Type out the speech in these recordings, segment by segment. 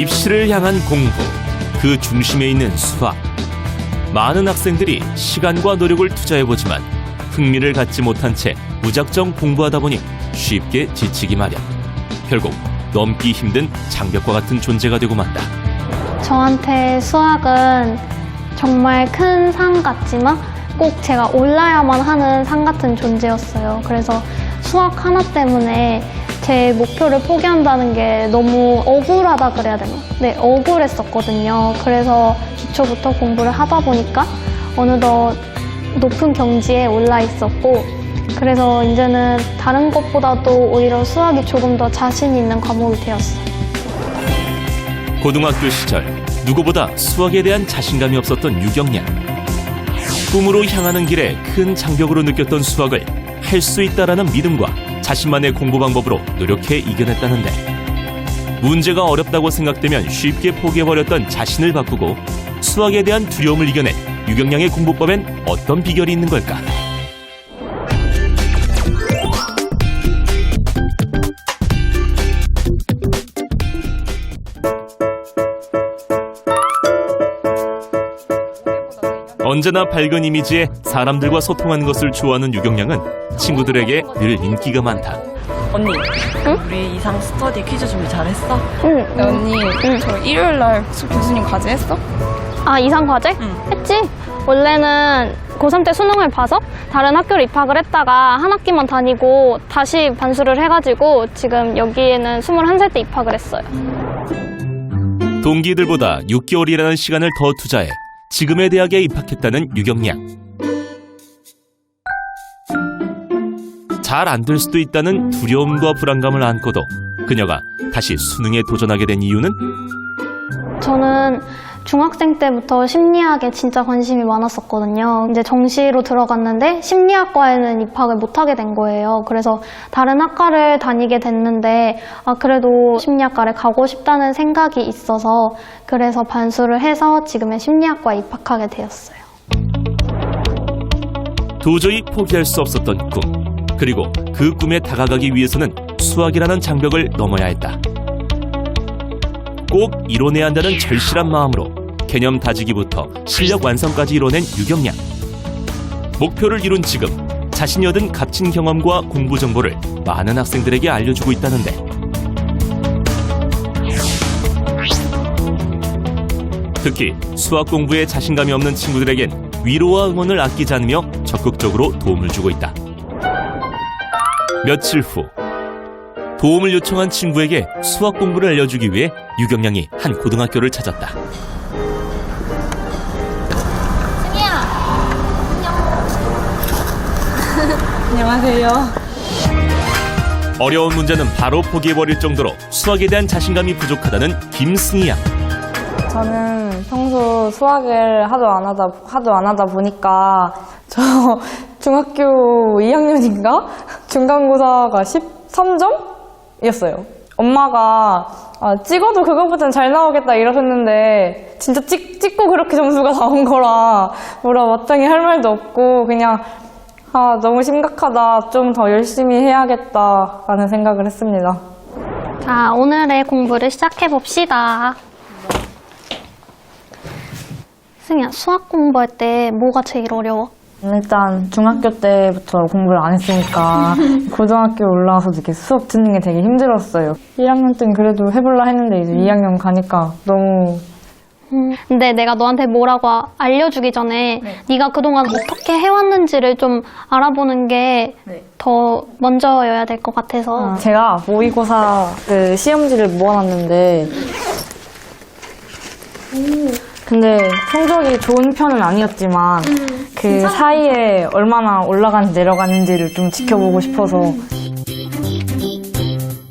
입시를 향한 공부, 그 중심에 있는 수학. 많은 학생들이 시간과 노력을 투자해보지만 흥미를 갖지 못한 채 무작정 공부하다 보니 쉽게 지치기 마련. 결국 넘기 힘든 장벽과 같은 존재가 되고 만다. 저한테 수학은 정말 큰산 같지만 꼭 제가 올라야만 하는 산 같은 존재였어요. 그래서 수학 하나 때문에 제 목표를 포기한다는 게 너무 억울하다 그래야 되나? 네, 억울했었거든요. 그래서 기초부터 공부를 하다 보니까 어느덧 높은 경지에 올라 있었고, 그래서 이제는 다른 것보다도 오히려 수학이 조금 더 자신 있는 과목이 되었어요. 고등학교 시절 누구보다 수학에 대한 자신감이 없었던 유경량. 꿈으로 향하는 길에 큰 장벽으로 느꼈던 수학을 할 수 있다라는 믿음과 자신만의 공부 방법으로 노력해 이겨냈다는데 문제가 어렵다고 생각되면 쉽게 포기해버렸던 자신을 바꾸고 수학에 대한 두려움을 이겨낸 유경량의 공부법엔 어떤 비결이 있는 걸까? 언제나 밝은 이미지에 사람들과 소통하는 것을 좋아하는 유경량은 친구들에게 늘 인기가 많다. 언니, 우리 이상 스터디 퀴즈 준비 잘했어? 응, 네, 언니, 저 일요일 날 수- 교수님 과제 했어? 아, 이상 과제? 했지. 원래는 고3 때 수능을 봐서 다른 학교를 입학을 했다가 한 학기만 다니고 다시 반수를 해가지고 지금 여기에는 21살 때 입학을 했어요. 동기들보다 6개월이라는 시간을 더 투자해 지금의 대학에 입학했다는 유경량. 잘 안 될 수도 있다는 두려움과 불안감을 안고도 그녀가 다시 수능에 도전하게 된 이유는 저는 중학생 때부터 심리학에 진짜 관심이 많았었거든요. 이제 정시로 들어갔는데 심리학과에는 입학을 못하게 된 거예요. 그래서 다른 학과를 다니게 됐는데, 아, 그래도 심리학과를 가고 싶다는 생각이 있어서 그래서 반수를 해서 지금의 심리학과에 입학하게 되었어요. 도저히 포기할 수 없었던 꿈. 그리고 그 꿈에 다가가기 위해서는 수학이라는 장벽을 넘어야 했다. 꼭 이뤄내야 한다는 절실한 마음으로 개념 다지기부터 실력 완성까지 이뤄낸 유경량. 목표를 이룬 지금 자신이 얻은 값진 경험과 공부 정보를 많은 학생들에게 알려주고 있다는데 특히 수학 공부에 자신감이 없는 친구들에겐 위로와 응원을 아끼지 않으며 적극적으로 도움을 주고 있다. 며칠 후 도움을 요청한 친구에게 수학 공부를 알려주기 위해 유경량이 한 고등학교를 찾았다. 안녕하세요. 어려운 문제는 바로 포기해버릴 정도로 수학에 대한 자신감이 부족하다는 김승희 양. 저는 평소 수학을 하도 안 하다 하도 안 하다 보니까 저 중학교 2학년인가 중간고사가 13점이었어요. 엄마가 아, 찍어도 그거보단 잘 나오겠다 이러셨는데 진짜 찍, 찍고 그렇게 점수가 나온 거라 뭐라 마땅히 할 말도 없고 그냥 아 너무 심각하다 좀 더 열심히 해야겠다 라는 생각을 했습니다. 자, 오늘의 공부를 시작해 봅시다. 승희야, 수학 공부할 때 뭐가 제일 어려워? 일단 중학교 때부터 공부를 안 했으니까 고등학교 올라와서 이렇게 수업 듣는 게 되게 힘들었어요. 1학년 때는 그래도 해볼라 했는데 이제 2학년 가니까 너무 음, 근데 내가 너한테 뭐라고 아- 알려주기 전에 네. 가 그동안 어떻게 해왔는지를 좀 알아보는 게더 먼저여야 될 것 같아서 제가 모의고사 그 시험지를 모아놨는데 근데 성적이 좋은 편은 아니었지만 그 사이에 얼마나 올라가는지 내려가는지를 좀 지켜보고 싶어서.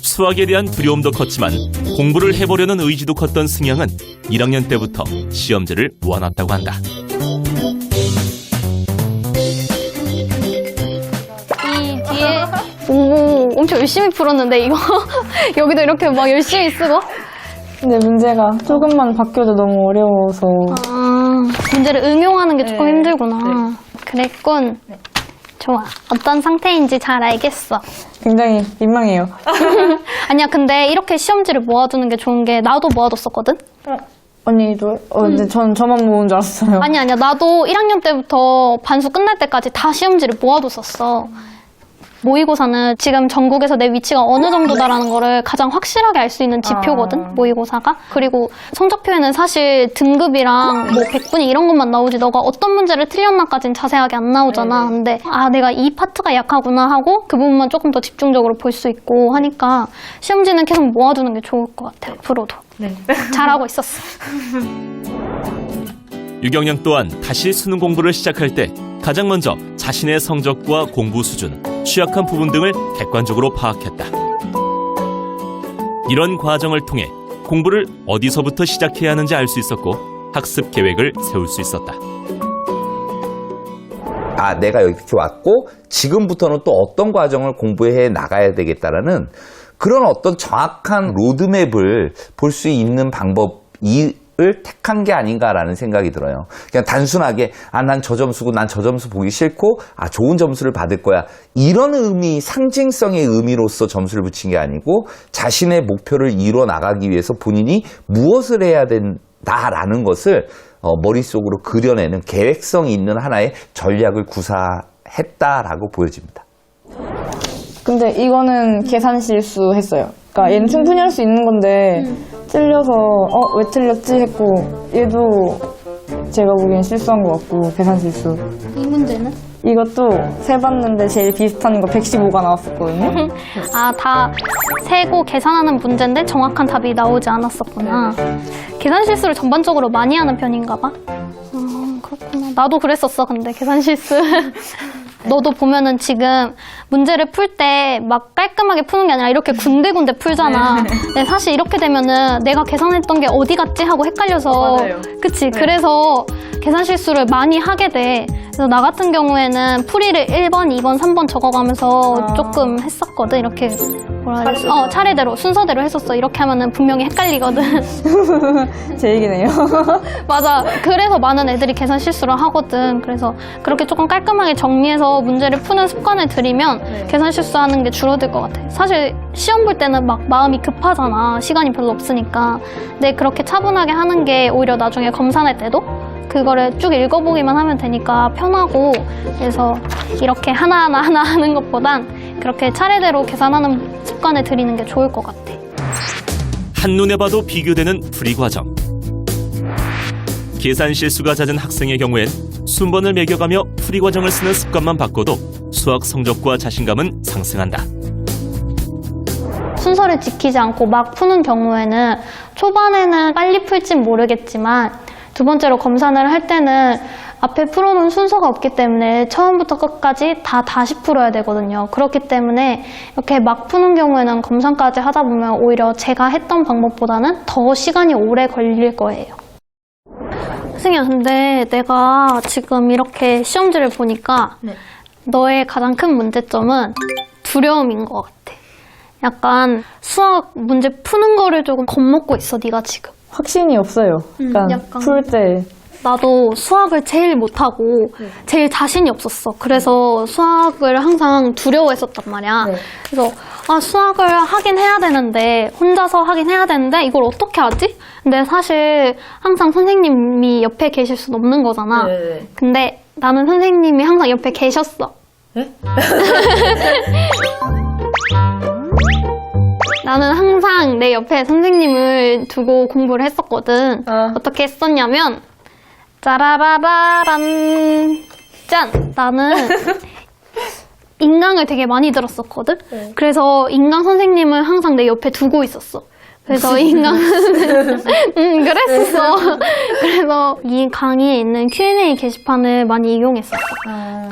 수학에 대한 두려움도 컸지만 공부를 해보려는 의지도 컸던 승양은 1학년 때부터 시험지를 모아놨다고 한다. 이 뒤에 오 엄청 열심히 풀었는데 이거? 여기도 이렇게 막 열심히 쓰고 근데 문제가 조금만 바뀌어도 너무 어려워서 아 문제를 응용하는 게 조금 힘들구나 그랬군 좋아. 어떤 상태인지 잘 알겠어. 굉장히 민망해요. 아니야, 근데 이렇게 시험지를 모아두는 게 좋은 게 나도 모아뒀었거든? 언니도? 어, 근데 전 저만 모은 줄 알았어요. 아니, 아니야. 나도 1학년 때부터 반수 끝날 때까지 다 시험지를 모아뒀었어. 모의고사는 지금 전국에서 내 위치가 어느 정도다라는 거를 가장 확실하게 알 수 있는 지표거든, 모의고사가. 그리고 성적표에는 사실 등급이랑 뭐 100분위 이런 것만 나오지, 너가 어떤 문제를 틀렸나까지는 자세하게 안 나오잖아. 근데, 아, 내가 이 파트가 약하구나 하고 그 부분만 조금 더 집중적으로 볼 수 있고 하니까 시험지는 계속 모아두는 게 좋을 것 같아, 앞으로도. 잘하고 있었어. 유경량 또한 다시 수능 공부를 시작할 때 가장 먼저 자신의 성적과 공부 수준, 취약한 부분 등을 객관적으로 파악했다. 이런 과정을 통해 공부를 어디서부터 시작해야 하는지 알 수 있었고 학습 계획을 세울 수 있었다. 아, 내가 여기 이렇게 왔고, 지금부터는 또 어떤 과정을 공부해 나가야 되겠다라는 그런 어떤 정확한 로드맵을 볼 수 있는 방법 이 을 택한 게 아닌가라는 생각이 들어요. 그냥 단순하게 아 난 저 점수고 난 저 점수 보기 싫고 아 좋은 점수를 받을 거야 이런 의미 상징성의 의미로서 점수를 붙인 게 아니고 자신의 목표를 이뤄 나가기 위해서 본인이 무엇을 해야 된다라는 것을 어, 머릿속으로 그려내는 계획성이 있는 하나의 전략을 구사했다라고 보여집니다. 근데 이거는 계산 실수 했어요. 그러니까 얘는 충분히 할 수 있는 건데 찔려서 어 왜 틀렸지 했고 얘도 제가 보기엔 실수한 것 같고 계산 실수. 이 문제는? 이것도 세봤는데 제일 비슷한 거 115가 나왔었거든요. 아, 다 세고 계산하는 문제인데 정확한 답이 나오지 않았었구나. 계산 실수를 전반적으로 많이 하는 편인가 봐. 음, 그렇구나. 나도 그랬었어, 근데 계산 실수. 너도 보면은 지금 문제를 풀 때 막 깔끔하게 푸는 게 아니라 이렇게 군데군데 풀잖아. 근데 사실 이렇게 되면은 내가 계산했던 게 어디 갔지 하고 헷갈려서. 맞아요. 그치. 그래서 계산 실수를 많이 하게 돼. 그래서 나 같은 경우에는 풀이를 1번, 2번, 3번 적어가면서 조금 했었거든. 이렇게 뭐라 해야 되지? 어, 차례대로, 순서대로 했었어. 이렇게 하면은 분명히 헷갈리거든. 제 얘기네요. 맞아. 그래서 많은 애들이 계산 실수를 하거든. 그래서 그렇게 조금 깔끔하게 정리해서 문제를 푸는 습관을 들이면 계산 실수하는 게 줄어들 것 같아. 사실 시험 볼 때는 막 마음이 급하잖아. 시간이 별로 없으니까. 근데 그렇게 차분하게 하는 게 오히려 나중에 검사할 때도 그거를 쭉 읽어보기만 하면 되니까 편하고 그래서 이렇게 하나하나 하나 하는 것보단 그렇게 차례대로 계산하는 습관을 들이는 게 좋을 것 같아. 한눈에 봐도 비교되는 풀이 과정. 계산 실수가 잦은 학생의 경우엔 순번을 매겨가며 풀이 과정을 쓰는 습관만 바꿔도 수학 성적과 자신감은 상승한다. 순서를 지키지 않고 막 푸는 경우에는 초반에는 빨리 풀진 모르겠지만 두 번째로 검산을 할 때는 앞에 풀어놓은 순서가 없기 때문에 처음부터 끝까지 다 다시 풀어야 되거든요. 그렇기 때문에 이렇게 막 푸는 경우에는 검산까지 하다 보면 오히려 제가 했던 방법보다는 더 시간이 오래 걸릴 거예요. 승희야, 근데 내가 지금 이렇게 시험지를 보니까 너의 가장 큰 문제점은 두려움인 것 같아. 약간 수학 문제 푸는 거를 조금 겁먹고 있어, 네가 지금. 확신이 없어요. 그러니까 약간. 풀 때. 나도 수학을 제일 못하고 제일 자신이 없었어. 그래서 수학을 항상 두려워했었단 말이야. 그래서 아, 수학을 하긴 해야 되는데 혼자서 하긴 해야 되는데 이걸 어떻게 하지? 근데 사실 항상 선생님이 옆에 계실 수는 없는 거잖아. 네. 근데 나는 선생님이 항상 옆에 계셨어. 나는 항상 내 옆에 선생님을 두고 공부를 했었거든. 어. 어떻게 했었냐면, 짜라라라란, 짠! 나는 인강을 되게 많이 들었었거든? 그래서 인강 선생님을 항상 내 옆에 두고 있었어. 그래서 인강, 응, 그랬었어. 그래서 이 강의에 있는 Q&A 게시판을 많이 이용했었어.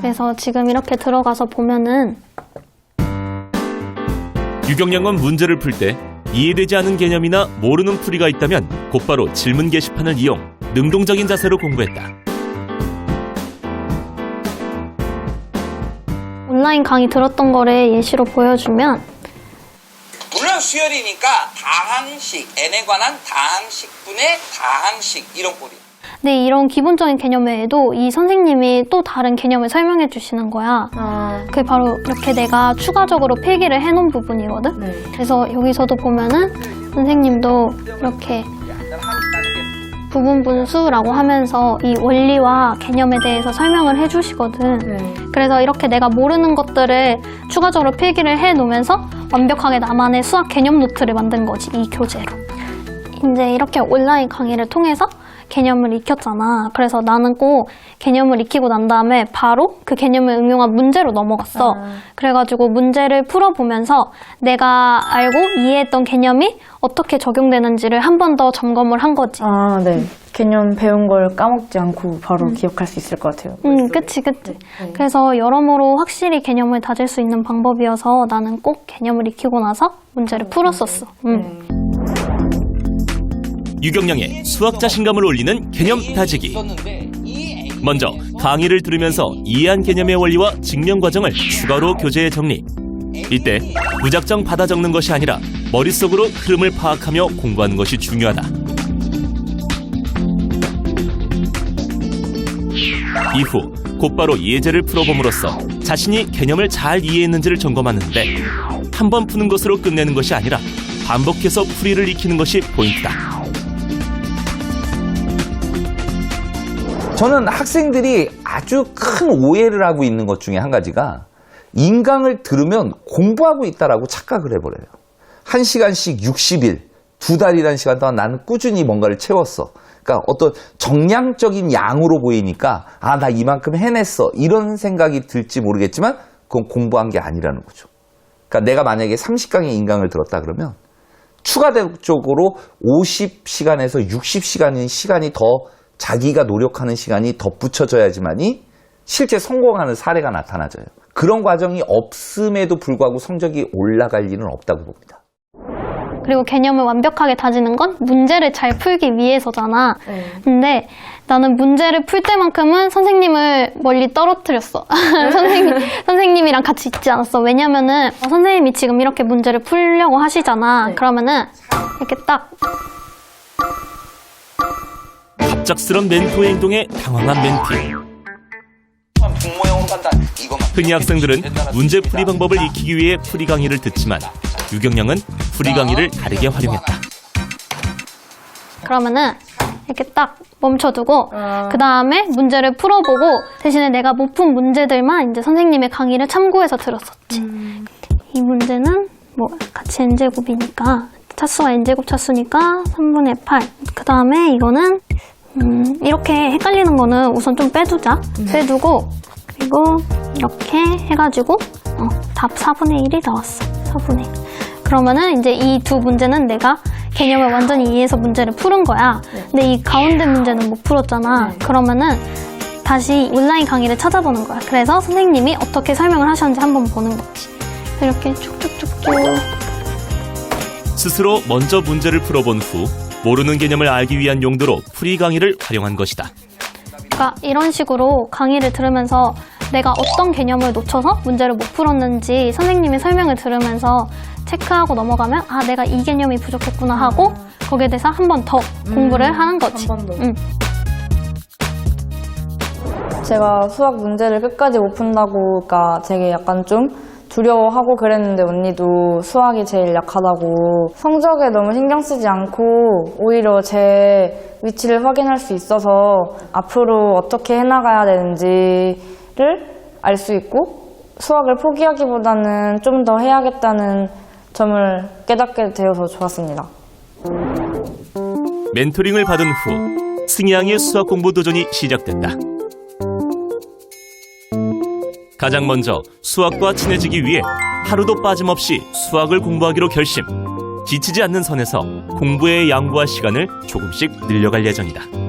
그래서 지금 이렇게 들어가서 보면은 유경량은 문제를 풀 때 이해되지 않은 개념이나 모르는 풀이가 있다면 곧바로 질문 게시판을 이용 능동적인 자세로 공부했다. 온라인 강의 들었던 거를 예시로 보여주면 물론 수열이니까 다항식, n에 관한 다항식분의 다항식 이런 꼴이. 근데 이런 기본적인 개념 외에도 이 선생님이 또 다른 개념을 설명해 주시는 거야. 그게 바로 이렇게 내가 추가적으로 필기를 해놓은 부분이거든. 네. 그래서 여기서도 보면은 선생님도 이렇게 부분 분수라고 하면서 이 원리와 개념에 대해서 설명을 해주시거든. 네. 그래서 이렇게 내가 모르는 것들을 추가적으로 필기를 해 놓으면서 완벽하게 나만의 수학 개념 노트를 만든 거지, 이 교재로. 이제 이렇게 온라인 강의를 통해서 개념을 익혔잖아. 그래서 나는 꼭 개념을 익히고 난 다음에 바로 그 개념을 응용한 문제로 넘어갔어. 그래가지고 문제를 풀어보면서 내가 알고 이해했던 개념이 어떻게 적용되는지를 한 번 더 점검을 한 거지. 아, 네. 개념 배운 걸 까먹지 않고 바로 기억할 수 있을 것 같아요. 응, 그치, 그치. 그래서 여러모로 확실히 개념을 다질 수 있는 방법이어서 나는 꼭 개념을 익히고 나서 문제를 풀었었어. 응. 유경량의 수학 자신감을 올리는 개념 다지기. 먼저 강의를 들으면서 이해한 개념의 원리와 증명 과정을 추가로 교재에 정리. 이때 무작정 받아 적는 것이 아니라 머릿속으로 흐름을 파악하며 공부하는 것이 중요하다. 이후 곧바로 예제를 풀어봄으로써 자신이 개념을 잘 이해했는지를 점검하는데 한 번 푸는 것으로 끝내는 것이 아니라 반복해서 풀이를 익히는 것이 포인트다. 저는 학생들이 아주 큰 오해를 하고 있는 것 중에 한 가지가 인강을 들으면 공부하고 있다라고 착각을 해버려요. 한 시간씩 60일, 두 달이라는 시간 동안 나는 꾸준히 뭔가를 채웠어. 그러니까 어떤 정량적인 양으로 보이니까 아, 나 이만큼 해냈어. 이런 생각이 들지 모르겠지만 그건 공부한 게 아니라는 거죠. 그러니까 내가 만약에 30강의 인강을 들었다 그러면 추가적으로 50시간에서 60시간인 시간이 더 자기가 노력하는 시간이 덧붙여져야지만이 실제 성공하는 사례가 나타나져요. 그런 과정이 없음에도 불구하고 성적이 올라갈 리는 없다고 봅니다. 그리고 개념을 완벽하게 다지는 건 문제를 잘 풀기 위해서잖아. 근데 나는 문제를 풀 때만큼은 선생님을 멀리 떨어뜨렸어. 선생님, 선생님이랑 같이 있지 않았어. 왜냐면은 어, 선생님이 지금 이렇게 문제를 풀려고 하시잖아. 그러면은 이렇게 딱 갑작스런 멘토의 행동에 당황한 멘티. 흔히 학생들은 문제 풀이 방법을 익히기 위해 풀이 강의를 듣지만 유경량은 풀이 강의를 다르게 활용했다. 그러면은 이렇게 딱 멈춰두고 그 다음에 문제를 풀어보고 대신에 내가 못 푼 문제들만 이제 선생님의 강의를 참고해서 들었었지. 이 문제는 뭐 같이 n제곱이니까 차수와 n제곱 차수니까 3분의 8. 그 다음에 이거는 음, 이렇게 헷갈리는 거는 우선 좀 빼두자. 빼두고 그리고 이렇게 해가지고 어, 답 4분의 1이 나왔어. 4분의 1. 그러면은 이제 이 두 문제는 내가 개념을 완전히 이해해서 문제를 푸는 거야. 근데 이 가운데 문제는 못 풀었잖아. 그러면은 다시 온라인 강의를 찾아보는 거야. 그래서 선생님이 어떻게 설명을 하셨는지 한번 보는 거지. 이렇게 쭉쭉쭉쭉. 스스로 먼저 문제를 풀어본 후 모르는 개념을 알기 위한 용도로 풀이 강의를 활용한 것이다. 그러니까 이런 식으로 강의를 들으면서 내가 어떤 개념을 놓쳐서 문제를 못 풀었는지 선생님의 설명을 들으면서 체크하고 넘어가면 아 내가 이 개념이 부족했구나 하고 거기에 대해서 한 번 더 공부를 하는 거지. 한번 더. 응. 제가 수학 문제를 끝까지 못 푼다고, 그러니까 되게 약간 좀 두려워하고 그랬는데 언니도 수학이 제일 약하다고 성적에 너무 신경 쓰지 않고 오히려 제 위치를 확인할 수 있어서 앞으로 어떻게 해나가야 되는지를 알 수 있고 수학을 포기하기보다는 좀 더 해야겠다는 점을 깨닫게 되어서 좋았습니다. 멘토링을 받은 후 승희양의 수학 공부 도전이 시작됐다. 가장 먼저 수학과 친해지기 위해 하루도 빠짐없이 수학을 공부하기로 결심. 지치지 않는 선에서 공부에 양보할 시간을 조금씩 늘려갈 예정이다.